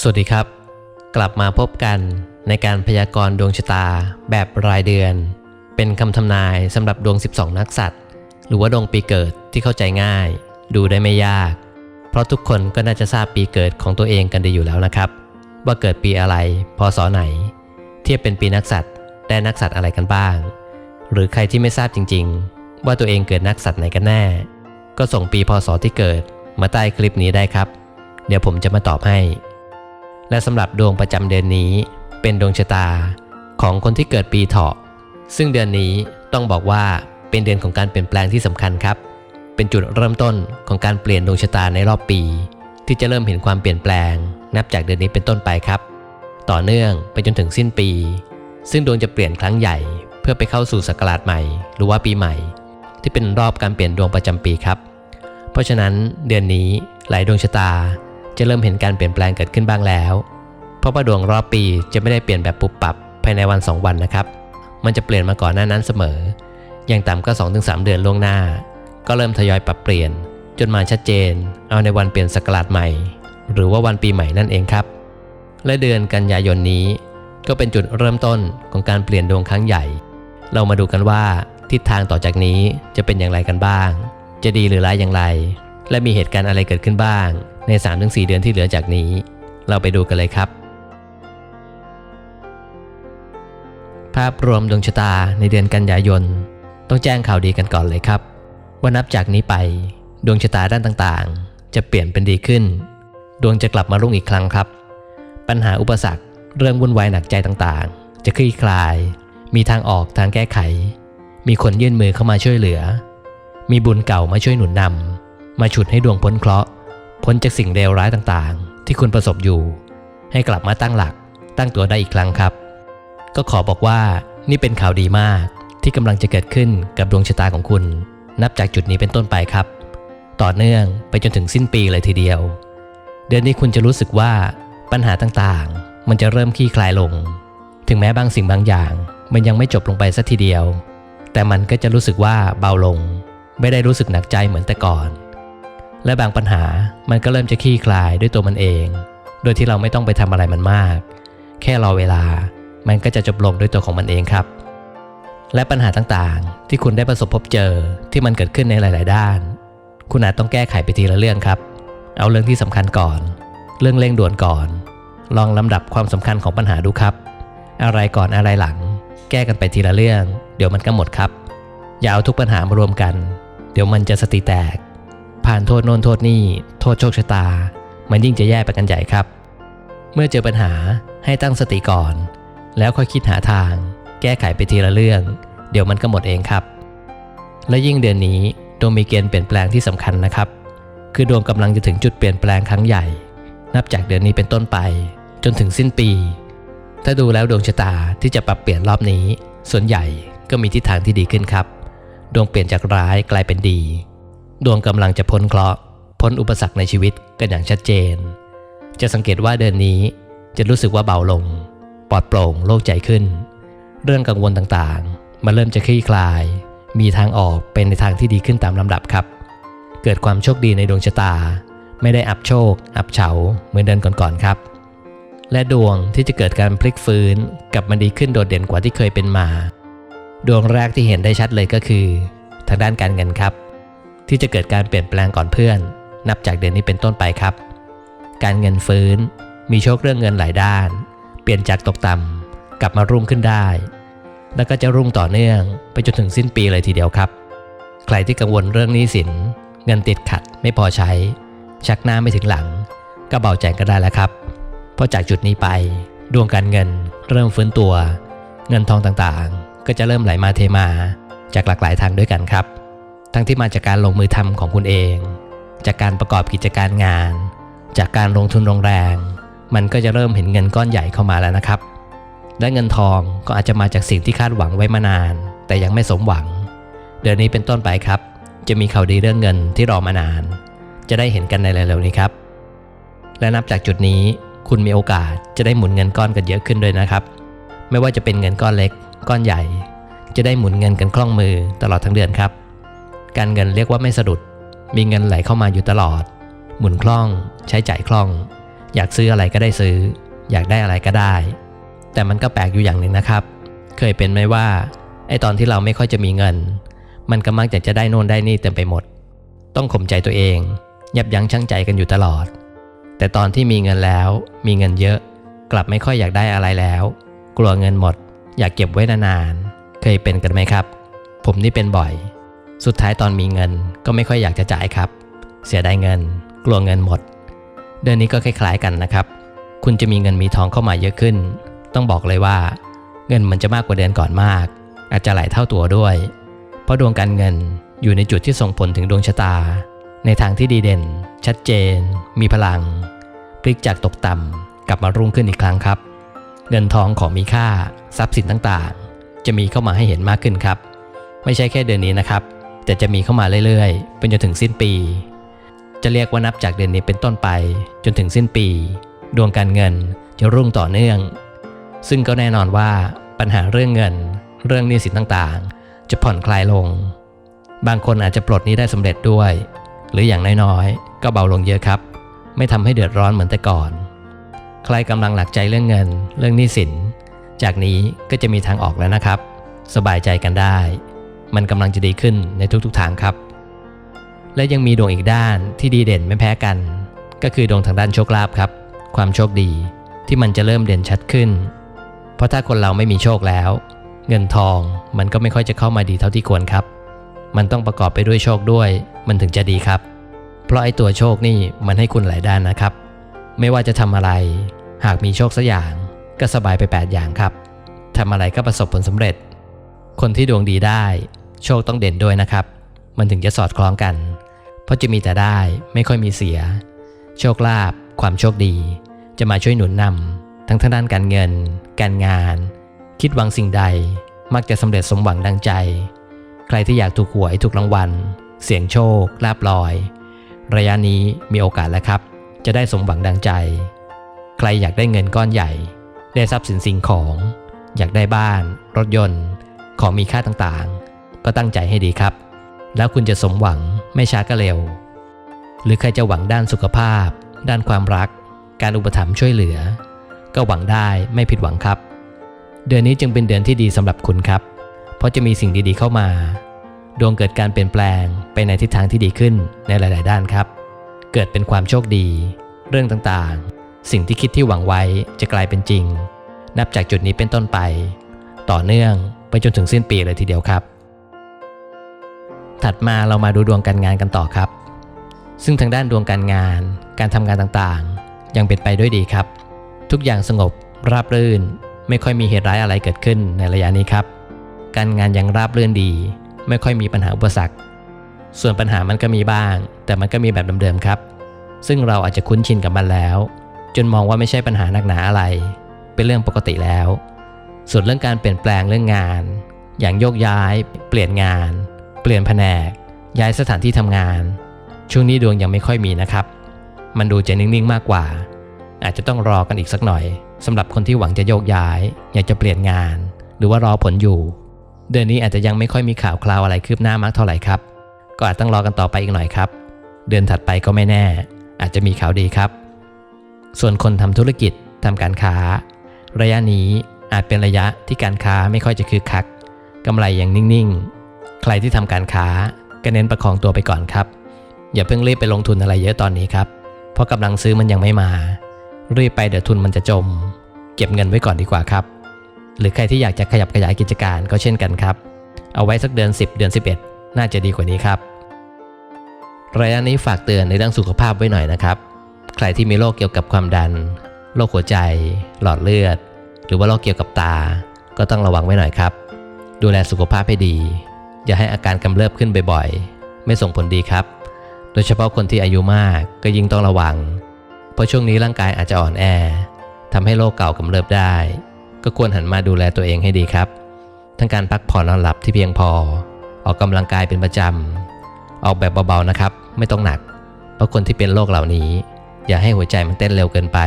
สวัสดีครับ กลับมาพบกันในการพยากรณ์ดวงชะตาแบบรายเดือน เป็นคำทำนายสำหรับดวง 12 นักสัตว์ หรือว่าดวงปีเกิดที่เข้าใจง่าย ดูได้ไม่ยาก เพราะทุกคนก็น่าจะทราบปีเกิดของตัวเองกันดีอยู่แล้วนะครับ ว่าเกิดปีอะไรพศไหน เทียบเป็นปีนักสัตว์ได้นักสัตว์อะไรกันบ้าง หรือใครที่ไม่ทราบจริง ๆ ว่าตัวเองเกิดนักสัตว์ไหนกันแน่ ก็ส่งปีพศที่เกิดมาใต้คลิปนี้ได้ครับ เดี๋ยวผมจะมาตอบให้ และสำหรับดวงประจำเดือนนี้ เป็นดวงชะตาของคนที่เกิดปีเถาะ ซึ่งเดือนนี้ต้องบอกว่าเป็นเดือนของการเปลี่ยนแปลงที่สำคัญครับ เป็นจุดเริ่มต้นของการเปลี่ยนดวงชะตาในรอบปี ที่จะเริ่มเห็นความเปลี่ยนแปลง นับจากเดือนนี้เป็นต้นไปครับ ต่อเนื่องไปจนถึงสิ้นปี ซึ่งดวงจะเปลี่ยนครั้งใหญ่ เพื่อไปเข้าสู่ศักราชใหม่ หรือว่าปีใหม่ ที่เป็นรอบการเปลี่ยนดวงประจำปีครับ เพราะฉะนั้นเดือนนี้หลายดวงชะตา จะเริ่มเห็นการเปลี่ยนแปลงเกิดขึ้นบ้างแล้ว เพราะว่าดวงรอบปีจะไม่ได้เปลี่ยนแบบปุบปับภายในวัน 2 วันนะครับ มันจะเปลี่ยนมาก่อนหน้านั้นเสมอ อย่างต่ำก็ 2-3 เดือนล่วงหน้า ก็เริ่มทยอยปรับเปลี่ยน จนมาชัดเจน เอาในวันเปลี่ยนศักราชใหม่ หรือว่าวันปีใหม่นั่นเองครับ และเดือนกันยายนนี้ ก็เป็นจุดเริ่มต้นของการเปลี่ยนดวงครั้งใหญ่ เรามาดูกันว่าทิศทางต่อจากนี้จะเป็นอย่างไรกันบ้าง จะดีหรือร้ายอย่างไร และมีเหตุการณ์อะไรเกิดขึ้นบ้าง ใน 3-4 เดือนที่เหลือจากนี้ เราไปดูกันเลยครับ ภาพรวมดวงชะตาในเดือนกันยายน ต้องแจ้งข่าวดีกันก่อนเลยครับ ว่านับจากนี้ไป ดวงชะตาด้านต่างๆ จะเปลี่ยนเป็นดีขึ้น ดวงจะกลับมารุ่งอีกครั้งครับ ปัญหาอุปสรรคเรื่องวุ่นวายหนักใจต่างๆ จะคลี่คลาย มีทางออกทางแก้ไข มีคนยื่นมือเข้ามาช่วยเหลือ มีบุญเก่ามาช่วยหนุนนำมาฉุดให้ดวงพ้นเคราะห์ พ้นจากสิ่งเลวร้ายต่างๆ ที่คุณประสบอยู่ ให้กลับมาตั้งหลักตั้งตัวได้อีกครั้งครับ ก็ขอบอกว่านี่เป็นข่าวดีมากที่กำลังจะเกิดขึ้นกับดวงชะตาของคุณ นับจากจุดนี้เป็นต้นไปครับ ต่อเนื่องไปจนถึงสิ้นปีเลยทีเดียว เดือนนี้คุณจะรู้สึกว่าปัญหาต่างๆ มันจะเริ่มคลี่คลายลง ถึงแม้บางสิ่งบางอย่าง มันยังไม่จบลงไปสักทีเดียว แต่มันก็จะรู้สึกว่าเบาลง ไม่ได้รู้สึกหนักใจเหมือนแต่ก่อน และบางปัญหามันก็เริ่มจะคลี่คลายด้วยตัวมันเอง โดยที่เราไม่ต้องไปทำอะไรมันมาก แค่รอเวลา มันก็จะจบลงด้วยตัวของมันเองครับ และปัญหาต่างๆ ที่คุณได้ประสบพบเจอที่มันเกิดขึ้นในหลาย ๆ ด้าน คุณอาจต้องแก้ไขไปทีละเรื่องครับ เอาเรื่องที่สำคัญก่อน เรื่องเร่งด่วนก่อน ลองลำดับความสำคัญของปัญหาดูครับ อะไรก่อนอะไรหลัง แก้กันไปทีละเรื่อง เดี๋ยวมันก็หมดครับ อย่าเอาทุกปัญหามารวมกัน เดี๋ยวมันจะสติแตก ผ่านโทษโน่นโทษนี่โทษโชคชะตา มันยิ่งจะแย่ไปกันใหญ่ครับ เมื่อเจอปัญหาให้ตั้งสติก่อน แล้วค่อยคิดหาทาง แก้ไขไปทีละเรื่อง เดี๋ยวมันก็หมดเองครับ และยิ่งเดือนนี้ดวงมีเกณฑ์เปลี่ยนแปลงที่สำคัญนะครับ คือดวงกำลังจะถึงจุดเปลี่ยนแปลงครั้งใหญ่ นับจากเดือนนี้เป็นต้นไป จนถึงสิ้นปี ถ้าดูแล้วดวงชะตาที่จะปรับเปลี่ยนรอบนี้ ส่วนใหญ่ก็มีทิศทางที่ดีขึ้นครับ ดวงเปลี่ยนจากร้ายกลายเป็นดี ดวงกำลังจะพ้นเคราะห์พ้นอุปสรรคในชีวิตกันอย่างชัดเจน จะสังเกตว่าเดือนนี้จะรู้สึกว่าเบาลง ปลอดโปร่งโล่งใจขึ้น เรื่องกังวลต่างๆ มันเริ่มจะคลี่คลาย มีทางออกเป็นในทางที่ดีขึ้นตามลำดับครับ เกิดความโชคดีในดวงชะตา ไม่ได้อับโชค อับเฉาเหมือนเดือนก่อนๆครับ และดวงที่จะเกิดการพลิกฟื้นกับมาดีขึ้นโดดเด่นกว่าที่เคยเป็นมา ดวงแรกที่เห็นได้ชัดเลยก็คือ ทางด้านการเงินครับ ที่จะเกิดการเปลี่ยนแปลงก่อนเพื่อน นับจากเดือนนี้เป็นต้นไปครับ การเงินฟื้น มีโชคเรื่องเงินหลายด้าน เปลี่ยนจากตกต่ำกลับมารุ่งขึ้นได้ แล้วก็จะรุ่งต่อเนื่องไปจนถึงสิ้นปีเลยทีเดียวครับ ใครที่กังวลเรื่องหนี้สิน เงินติดขัดไม่พอใช้ ชักหน้าไม่ถึงหลัง ก็เบาใจก็ได้แล้วครับ เพราะจากจุดนี้ไป ดวงการเงินเริ่มฟื้นตัว เงินทองต่างๆ ก็จะเริ่มไหลมาเทมาจากหลากหลายทางด้วยกันครับ ทั้งที่มาจากการลงมือทำของคุณเอง จากการประกอบกิจการงาน จากการลงทุนลงแรง มันก็จะเริ่มเห็นเงินก้อนใหญ่เข้ามาแล้วนะครับ และเงินทองก็อาจจะมาจากสิ่งที่คาดหวังไว้มานาน แต่ยังไม่สมหวัง เดือนนี้เป็นต้นไปครับ จะมีข่าวดีเรื่องเงินที่รอมานาน จะได้เห็นกันในเร็วๆนี้ครับ และนับจากจุดนี้คุณมีโอกาสจะได้หมุนเงินก้อนกันเยอะขึ้นด้วยนะครับ ไม่ว่าจะเป็นเงินก้อนเล็ก ก้อนใหญ่ จะได้หมุนเงินกันคล่องมือตลอดทั้งเดือนครับ การเงินเรียกว่าไม่สะดุด มีเงินไหลเข้ามาอยู่ตลอด หมุนคล่อง ใช้จ่ายคล่อง อยากซื้ออะไรก็ได้ซื้อ อยากได้อะไรก็ได้ แต่มันก็แปลกอยู่อย่างหนึ่งนะครับ เคยเป็นไหมว่าไอตอนที่เราไม่ค่อยจะมีเงิน มันก็มักจะจะได้โน่นได้นี่เต็มไปหมด ต้องข่มใจตัวเอง ยับยั้งชั่งใจกันอยู่ตลอด แต่ตอนที่มีเงินแล้ว มีเงินเยอะ กลับไม่ค่อยอยากได้อะไรแล้ว กลัวเงินหมด อยากเก็บไว้นานๆ เคยเป็นกันไหมครับ ผมนี่เป็นบ่อย สุดท้ายตอนมีเงินก็ไม่ค่อยอยากจะจ่ายครับ เสียดายเงิน กลัวเงินหมด เดือนนี้ก็คล้ายๆกันนะครับ คุณจะมีเงินมีทองเข้ามาเยอะขึ้น ต้องบอกเลยว่า เงินมันจะมากกว่าเดือนก่อนมาก อาจจะหลายเท่าตัวด้วย เพราะดวงการเงินอยู่ในจุดที่ส่งผลถึงดวงชะตา ในทางที่ดีเด่น ชัดเจน มีพลัง พลิกจากตกต่ำกลับมารุ่งขึ้นอีกครั้งครับ เงินทองของมีค่า ทรัพย์สินต่างๆ จะมีเข้ามาให้เห็นมากขึ้นครับ ไม่ใช่แค่เดือนนี้นะครับ แต่จะมีเข้ามาเรื่อยๆ เป็นจนถึงสิ้นปี จะเรียกว่านับจากเดือนนี้เป็นต้นไป จนถึงสิ้นปี ดวงการเงินจะรุ่งต่อเนื่อง ซึ่งก็แน่นอนว่าปัญหาเรื่องเงิน เรื่องหนี้สินต่างๆ จะผ่อนคลายลง บางคนอาจจะปลดหนี้ได้สำเร็จด้วย หรืออย่างน้อยๆ ก็เบาลงเยอะครับ ไม่ทำให้เดือดร้อนเหมือนแต่ก่อน ใครกำลังหนักใจเรื่องเงิน เรื่องหนี้สิน จากนี้ก็จะมีทางออกแล้วนะครับ สบายใจกันได้ มันกำลังจะดีขึ้นในทุกๆทางครับ และยังมีดวงอีกด้านที่ดีเด่นไม่แพ้กัน ก็คือดวงทางด้านโชคลาภครับ ความโชคดีที่มันจะเริ่มเด่นชัดขึ้น เพราะถ้าคนเราไม่มีโชคแล้ว เงินทองมันก็ไม่ค่อยจะเข้ามาดีเท่าที่ควรครับ มันต้องประกอบไปด้วยโชคด้วย มันถึงจะดีครับ เพราะไอ้ตัวโชคนี่มันให้คุณหลายด้านนะครับ ไม่ว่าจะทำอะไร หากมีโชคสักอย่างก็สบายไป 8 อย่างครับทำอะไรก็ประสบผลสำเร็จ คนที่ดวงดีได้ โชคต้องเด่นด้วยนะครับ มันถึงจะสอดคล้องกัน เพราะจะมีแต่ได้ไม่ค่อยมีเสีย โชคลาภความโชคดี จะมาช่วยหนุนนำทั้งทางด้านการเงิน การงาน คิดหวังสิ่งใด มักจะสำเร็จสมหวังดังใจ ใครที่อยากถูกหวยถูกรางวัล เสี่ยงโชคลาบลอย ระยะนี้มีโอกาสแล้วครับ จะได้สมหวังดังใจ ใครอยากได้เงินก้อนใหญ่ ได้ทรัพย์สินสิ่งของ อยากได้บ้าน รถยนต์ ของมีค่าต่างๆ ก็ตั้งใจให้ดีครับ แล้วคุณจะสมหวังไม่ช้าก็เร็ว หรือใครจะหวังด้านสุขภาพ ด้านความรัก การอุปถัมภ์ช่วยเหลือ ก็หวังได้ไม่ผิดหวังครับ เดือนนี้จึงเป็นเดือนที่ดีสำหรับคุณครับ เพราะจะมีสิ่งดีๆเข้ามา ดวงเกิดการเปลี่ยนแปลงไปในทิศทางที่ดีขึ้นในหลาย ๆ ด้านครับ เกิดเป็นความโชคดี เรื่องต่างๆ สิ่งที่คิดที่หวังไว้จะกลายเป็นจริง นับจากจุดนี้เป็นต้นไป ต่อเนื่องไปจนถึงสิ้นปีเลยทีเดียวครับ ถัดมาเรามาดูดวงการงานกันต่อครับ ซึ่งทางด้านดวงการงาน การทำงานต่างๆ ยังเป็นไปด้วยดีครับ ทุกอย่างสงบราบรื่น ไม่ค่อยมีเหตุร้ายอะไรเกิดขึ้นในระยะนี้ครับ การงานยังราบรื่นดี ไม่ค่อยมีปัญหาอุปสรรค ส่วนปัญหามันก็มีบ้าง แต่มันก็มีแบบเดิมๆครับ ซึ่งเราอาจจะคุ้นชินกับมันแล้ว จนมองว่าไม่ใช่ปัญหาหนักหนาอะไร เป็นเรื่องปกติแล้ว ส่วนเรื่องการเปลี่ยนแปลงเรื่องงาน อย่างโยกย้าย เปลี่ยนงาน เปลี่ยนแผนก ย้ายสถานที่ทำงาน ช่วงนี้ดวงยังไม่ค่อยมีนะครับ มันดูจะนิ่งๆมากกว่า อาจจะต้องรอกันอีกสักหน่อยสำหรับคนที่หวังจะโยกย้าย อยากจะเปลี่ยนงาน หรือว่ารอผลอยู่ เดือนนี้อาจจะยังไม่ค่อยมีข่าวคราวอะไรคืบหน้ามากเท่าไหร่ครับ ก็อาจต้องรอกันต่อไปอีกหน่อยครับ เดือนถัดไปก็ไม่แน่ อาจจะมีข่าวดีครับ ส่วนคนทำธุรกิจทำการค้า ระยะนี้อาจเป็นระยะที่การค้าไม่ค่อยจะคึกคักกำไรยังนิ่งๆ ใครที่ทำการค้าก็เน้นประคองตัวไปก่อนครับ อย่าเพิ่งรีบไปลงทุนอะไรเยอะตอนนี้ครับ เพราะกำลังซื้อมันยังไม่มา รีบไปเดี๋ยวทุนมันจะจม เก็บเงินไว้ก่อนดีกว่าครับ หรือใครที่อยากจะขยับขยายกิจการก็เช่นกันครับ เอาไว้สักเดือน 10 เดือน 11 น่าจะดีกว่านี้ครับระยะนี้ฝากเตือนในเรื่องสุขภาพไว้หน่อยนะครับ ใครที่มีโรคเกี่ยวกับความดัน โรคหัวใจ หลอดเลือด หรือว่าโรคเกี่ยวกับตา ก็ต้องระวังไว้หน่อยครับ ดูแลสุขภาพให้ดี อย่าให้อาการกำเริบขึ้นบ่อยๆ ไม่ส่งผลดีครับ โดยเฉพาะคนที่อายุมากก็ยิ่งต้องระวัง เพราะช่วงนี้ร่างกายอาจจะอ่อนแอทำให้โรคเก่ากำเริบได้ ก็ควรหันมาดูแลตัวเองให้ดีครับ ทั้งการพักผ่อนนอนหลับที่เพียงพอ ออกกำลังกายเป็นประจำ ออกแบบเบาๆนะครับ ไม่ต้องหนัก เพราะคนที่เป็นโรคเหล่านี้ อย่าให้หัวใจมันเต้นเร็วเกินไป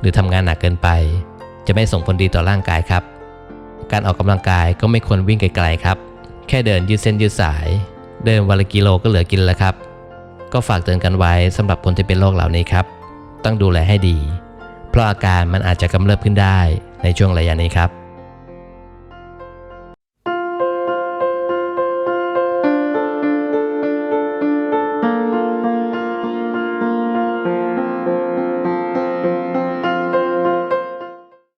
หรือทำงานหนักเกินไป จะไม่ส่งผลดีต่อร่างกายครับ การออกกำลังกายก็ไม่ควรวิ่งไกลๆครับ แค่เดินยืดเส้นยืดสาย เดินวันละกิโลก็เหลือกินแล้วครับ ก็ฝากเตือนกันไว้สำหรับคนที่เป็นโรคเหล่านี้ครับ ต้องดูแลให้ดี เพราะอาการมันอาจจะกำเริบขึ้นได้ในช่วงระยะนี้ครับ